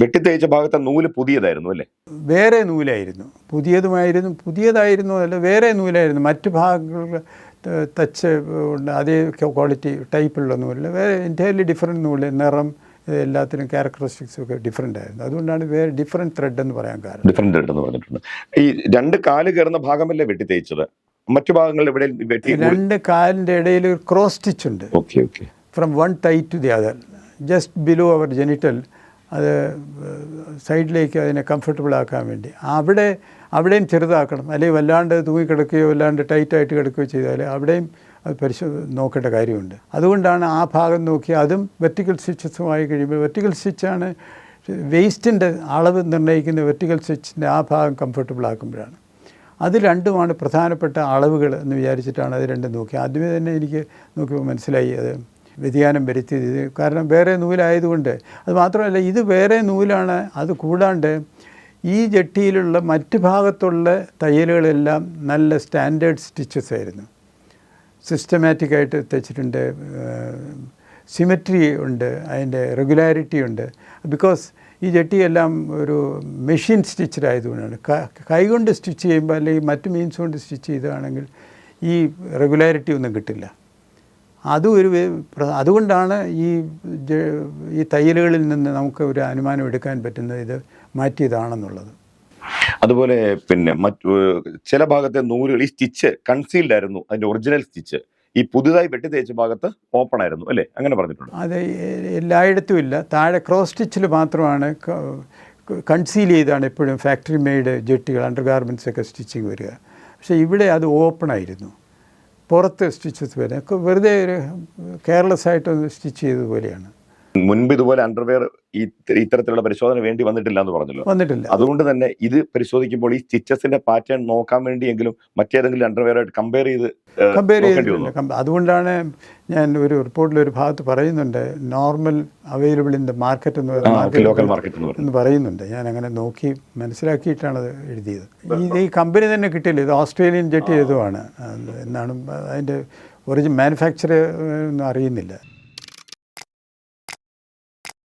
വെട്ടിത്തേച്ച ഭാഗത്തെ നൂൽ പുതിയതായിരുന്നു അല്ലേ? വേറെ നൂലായിരുന്നു. പുതിയതുമായിരുന്നു പുതിയതായിരുന്നു അല്ല വേറെ നൂലായിരുന്നു. മറ്റു ഭാഗങ്ങൾ തച്ച് ഉണ്ട് അതേ ക്വാളിറ്റി ടൈപ്പുള്ള നൂലിൽ വേറെ എന്റയർലി ഡിഫറെന്റ് നൂൽ നിറം എല്ലാത്തിനും ക്യാരക്ടറിസ്റ്റിക്സ് ഒക്കെ ഡിഫറെന്റ് ആയിരുന്നു. അതുകൊണ്ടാണ് വേറെ ഡിഫറെന്റ് ത്രെഡ് എന്ന് പറയാൻ കാരണം. ഡിഫറെന്റ് എന്ന് പറഞ്ഞിട്ടുണ്ട്. ഈ രണ്ട് കാൽ കയറുന്ന ഭാഗമല്ലേ വെട്ടിത്തേച്ചത് മറ്റു ഭാഗങ്ങളിൽ എവിടെ വെട്ടി രണ്ട് കാലിന്റെ ഇടയിൽ ഒരു ക്രോസ് സ്റ്റിച്ച് ഉണ്ട്. Okay okay from one thigh to the other just below our genital അത് സൈഡിലേക്ക് അതിനെ കംഫർട്ടബിൾ ആക്കാൻ വേണ്ടി. അവിടെ അവിടെയും ചെറുതാക്കണം. അല്ലെങ്കിൽ വല്ലാണ്ട് തൂങ്ങിക്കിടക്കുകയോ വല്ലാണ്ട് ടൈറ്റായിട്ട് കിടക്കുകയോ ചെയ്താൽ അവിടെയും അത് പരിശോ നോക്കേണ്ട കാര്യമുണ്ട്. അതുകൊണ്ടാണ് ആ ഭാഗം നോക്കി അതും വെർട്ടിക്കൽ സ്റ്റിച്ചസുമായി കഴിയുമ്പോൾ വെർട്ടിക്കൽ സ്റ്റിച്ചാണ് വേസ്റ്റിന്റെ അളവ് നിർണയിക്കുന്ന വെർട്ടിക്കൽ സ്റ്റിച്ചിന്റെ ആ ഭാഗം കംഫർട്ടബിൾ ആക്കുമ്പോഴാണ് അത് രണ്ടുമാണ് പ്രധാനപ്പെട്ട അളവുകൾ എന്ന് വിചാരിച്ചിട്ടാണ് അത് രണ്ടും നോക്കി ആദ്യമേ തന്നെ എനിക്ക് നോക്കിയപ്പോൾ മനസ്സിലായി അത് വ്യതിയാനം വരുത്തിയത് കാരണം വേറെ നൂലായതുകൊണ്ട് അത് മാത്രമല്ല ഇത് വേറെ നൂലാണ് അത് കൂടാണ്ട് ഈ ജട്ടിയിലുള്ള മറ്റ് ഭാഗത്തുള്ള തയ്യലുകളെല്ലാം നല്ല സ്റ്റാൻഡേർഡ് സ്റ്റിച്ചസ് ആയിരുന്നു. സിസ്റ്റമാറ്റിക്കായിട്ട് തയ്ച്ചിട്ടുണ്ട് സിമെട്രി ഉണ്ട് അതിന്റെ റെഗുലാരിറ്റി ഉണ്ട്. ബിക്കോസ് ഈ ജട്ടിയെല്ലാം ഒരു മെഷീൻ സ്റ്റിച്ചഡ് ആയതുകൊണ്ടാണ്. കൈകൊണ്ട് സ്റ്റിച്ച് ചെയ്യുമ്പോൾ അല്ലെങ്കിൽ മറ്റ് മീൻസ് കൊണ്ട് സ്റ്റിച്ച് ചെയ്തതാണെങ്കിൽ ഈ റെഗുലാരിറ്റി ഒന്നും കിട്ടില്ല. അതും ഒരു അതുകൊണ്ടാണ് ഈ ഈ തയ്യലുകളിൽ നിന്ന് നമുക്ക് ഒരു അനുമാനം എടുക്കാൻ പറ്റുന്നത് ഇത് മാറ്റിയതാണെന്നുള്ളത്. അതുപോലെ പിന്നെ മറ്റു ചില ഭാഗത്തെ നൂലുകൾ ഈ സ്റ്റിച്ച് കൺസീൽഡ് ആയിരുന്നു അതിന്റെ ഒറിജിനൽ സ്റ്റിച്ച്. ഈ പുതുതായി വെട്ടി തേച്ച ഭാഗത്ത് ഓപ്പൺ ആയിരുന്നു അല്ലേ? അങ്ങനെ പറഞ്ഞിട്ടുണ്ട്. അത് എല്ലായിടത്തും ഇല്ല. താഴെ ക്രോസ് സ്റ്റിച്ചിൽ മാത്രമാണ് കൺസീൽ ചെയ്താണ് എപ്പോഴും ഫാക്ടറി മെയ്ഡ് ജെട്ടികൾ അണ്ടർ ഗാർമെന്റ്സ് ഒക്കെ സ്റ്റിച്ചിങ് വരിക. പക്ഷേ ഇവിടെ അത് ഓപ്പൺ ആയിരുന്നു. പുറത്ത് സ്റ്റിച്ചസ് ഒക്കെ വെറുതെ ഒരു കെയർലെസ് ആയിട്ടൊന്ന് സ്റ്റിച്ച് ചെയ്തതുപോലെയാണ് മുൻപ് ഇതുപോലെ അണ്ടർവെയർ ഈ ഇത്തരത്തിലുള്ള പരിശോധന വേണ്ടി വന്നിട്ടില്ല എന്ന് പറഞ്ഞല്ലോ. വന്നിട്ടില്ല. അതുകൊണ്ട് തന്നെ ഇത് പരിശോധിക്കുമ്പോൾ ഈ സ്റ്റിച്ചസിന്റെ പാറ്റേൺ നോക്കാൻ വേണ്ടിയെങ്കിലും മറ്റേതെങ്കിലും അണ്ടർവെയർ ആയിട്ട് കമ്പയർ ചെയ്ത് കമ്പയർ വന്നു? അതുകൊണ്ടാണ് ഞാൻ ഒരു റിപ്പോർട്ടിൽ ഒരു ഭാഗത്ത് പറയുന്നുണ്ട്. Normal available in the market എന്ന് പറയുന്നത് പറയുന്ന ലോക്കൽ മാർക്കറ്റ് എന്ന് പറയുന്നുണ്ട്. ഞാൻ അങ്ങനെ നോക്കി മനസ്സിലാക്കിയിട്ടാണ് അത് എഴുതിയത്. ഈ കമ്പനി തന്നെ കിട്ടില്ല ഇത് ഓസ്ട്രേലിയൻ ജെറ്റ് ചെയ്തതുമാണ് എന്നാണ് അതിന്റെ ഒറിജിൻ മാനുഫാക്ചർ ഒന്നും അറിയുന്നില്ല.